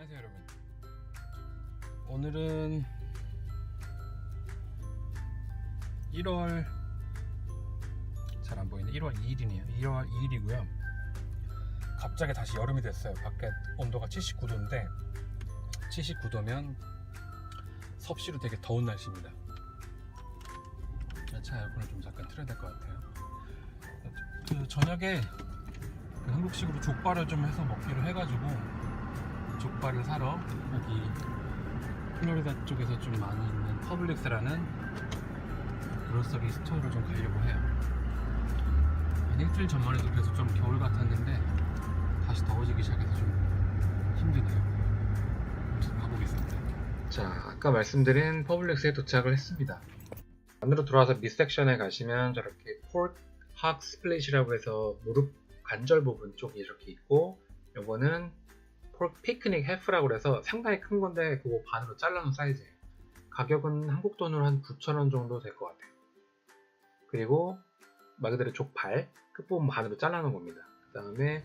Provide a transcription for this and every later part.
안녕하세요 여러분. 오늘은 1월 잘 안 보이네. 1월 2일이네요. 1월 2일이고요. 갑자기 다시 여름이 됐어요. 밖에 온도가 79도인데 79도면 섭씨로 되게 더운 날씨입니다. 차 에어컨을 좀 잠깐 틀어야 될 것 같아요. 그 저녁에 그 한국식으로 족발을 좀 해서 먹기로 해가지고 족발을 사러 여기 플로리다 쪽에서 좀 많이 있는 퍼블릭스라는 그로서리 스토어를 좀 가려고 해요. 한 일주일 전만 해도 계속 좀 겨울 같았는데 다시 더워지기 시작해서 좀 힘드네요. 가보겠습니다. 자, 아까 말씀드린 퍼블릭스에 도착을 했습니다. 안으로 들어와서 밑섹션에 가시면 저렇게 포크 학 스플릿이라고 해서 무릎 관절 부분 쪽이 이렇게 있고 요거는 피크닉 해프라고 그래서 상당히 큰 건데 그거 반으로 잘라놓은 사이즈예요. 가격은 한국 돈으로 한 9,000원 정도 될 것 같아요. 그리고 말 그대로 족발 끝부분 반으로 잘라놓은 겁니다. 그 다음에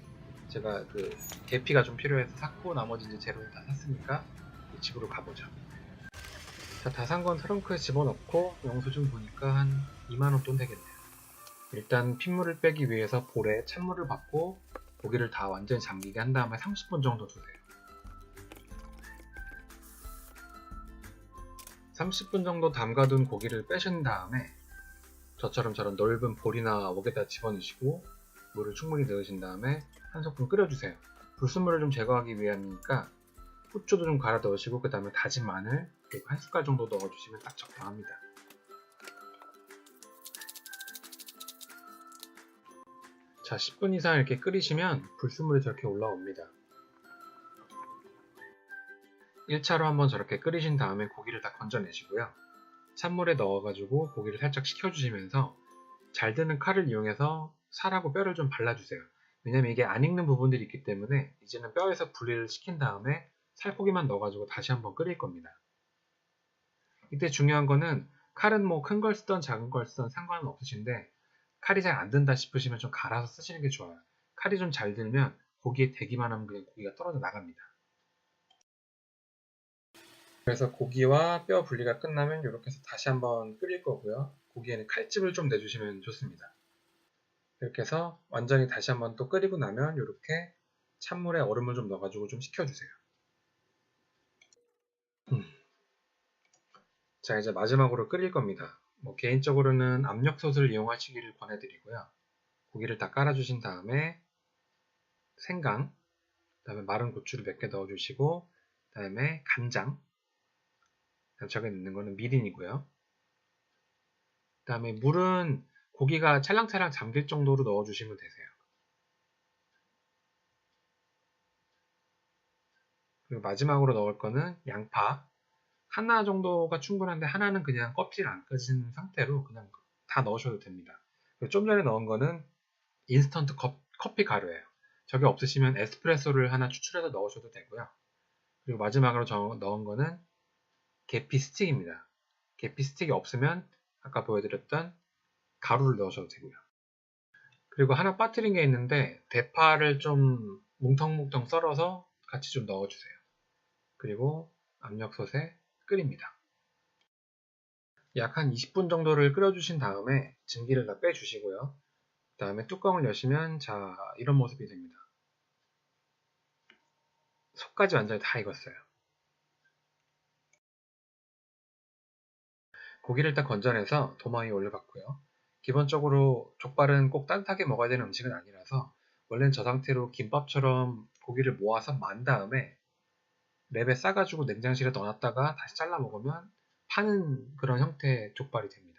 제가 그 계피가 좀 필요해서 샀고 나머지 이제 재료를 다 샀으니까 집으로 가보죠. 자, 다 산 건 트렁크에 집어넣고 영수증 보니까 한 2만원 돈 되겠네요. 일단 핏물을 빼기 위해서 볼에 찬물을 받고 고기를 다 완전히 잠기게 한 다음에 30분 정도 두세요. 30분 정도 담가둔 고기를 빼신 다음에 저처럼 저런 넓은 볼이나 웍에다 집어넣으시고 물을 충분히 넣으신 다음에 한 소끔 끓여주세요. 불순물을 좀 제거하기 위함이니까 후추도 좀 갈아 넣으시고 그 다음에 다진 마늘 그리고 한 숟갈 정도 넣어주시면 딱 적당합니다. 자, 10분 이상 이렇게 끓이시면 불순물이 저렇게 올라옵니다. 1차로 한번 저렇게 끓이신 다음에 고기를 다 건져내시고요. 찬물에 넣어가지고 고기를 살짝 식혀주시면서 잘 드는 칼을 이용해서 살하고 뼈를 좀 발라주세요. 왜냐면 이게 안 익는 부분들이 있기 때문에 이제는 뼈에서 분리를 시킨 다음에 살코기만 넣어가지고 다시 한번 끓일 겁니다. 이때 중요한 거는 칼은 뭐 큰 걸 쓰던 작은 걸 쓰던 상관은 없으신데 칼이 잘 안 든다 싶으시면 좀 갈아서 쓰시는 게 좋아요. 칼이 좀 잘 들면 고기에 대기만 하면 그냥 고기가 떨어져 나갑니다. 그래서 고기와 뼈 분리가 끝나면 이렇게 해서 다시 한번 끓일 거고요. 고기에는 칼집을 좀 내주시면 좋습니다. 이렇게 해서 완전히 다시 한번 또 끓이고 나면 이렇게 찬물에 얼음을 좀 넣어가지고 좀 식혀주세요. 음. 자 이제 마지막으로 끓일 겁니다. 뭐 개인적으로는 압력솥을 이용하시기를 권해드리고요. 고기를 다 깔아주신 다음에 생강, 그 다음에 마른 고추를 몇 개 넣어주시고 그 다음에 간장, 저기 넣는 거는 미린이고요. 그 다음에 물은 고기가 찰랑찰랑 잠길 정도로 넣어주시면 되세요. 그리고 마지막으로 넣을 거는 양파 하나 정도가 충분한데 하나는 그냥 껍질 안 꺼진 상태로 그냥 다 넣으셔도 됩니다. 좀 전에 넣은 거는 인스턴트 컵, 커피 가루예요. 저게 없으시면 에스프레소를 하나 추출해서 넣으셔도 되고요. 그리고 마지막으로 저 넣은 거는 계피 스틱입니다. 계피 스틱이 없으면 아까 보여드렸던 가루를 넣으셔도 되고요. 그리고 하나 빠뜨린 게 있는데 대파를 좀 뭉텅뭉텅 썰어서 같이 좀 넣어주세요. 그리고 압력솥에 끓입니다. 약 한 20분 정도를 끓여주신 다음에 증기를 다 빼주시고요. 그 다음에 뚜껑을 여시면 자 이런 모습이 됩니다. 속까지 완전히 다 익었어요. 고기를 딱 건져내서 도마 위에 올려봤고요. 기본적으로 족발은 꼭 따뜻하게 먹어야 되는 음식은 아니라서 원래는 저 상태로 김밥처럼 고기를 모아서 만 다음에 랩에 싸가지고 냉장실에 넣어놨다가 다시 잘라 먹으면 파는 그런 형태의 족발이 됩니다.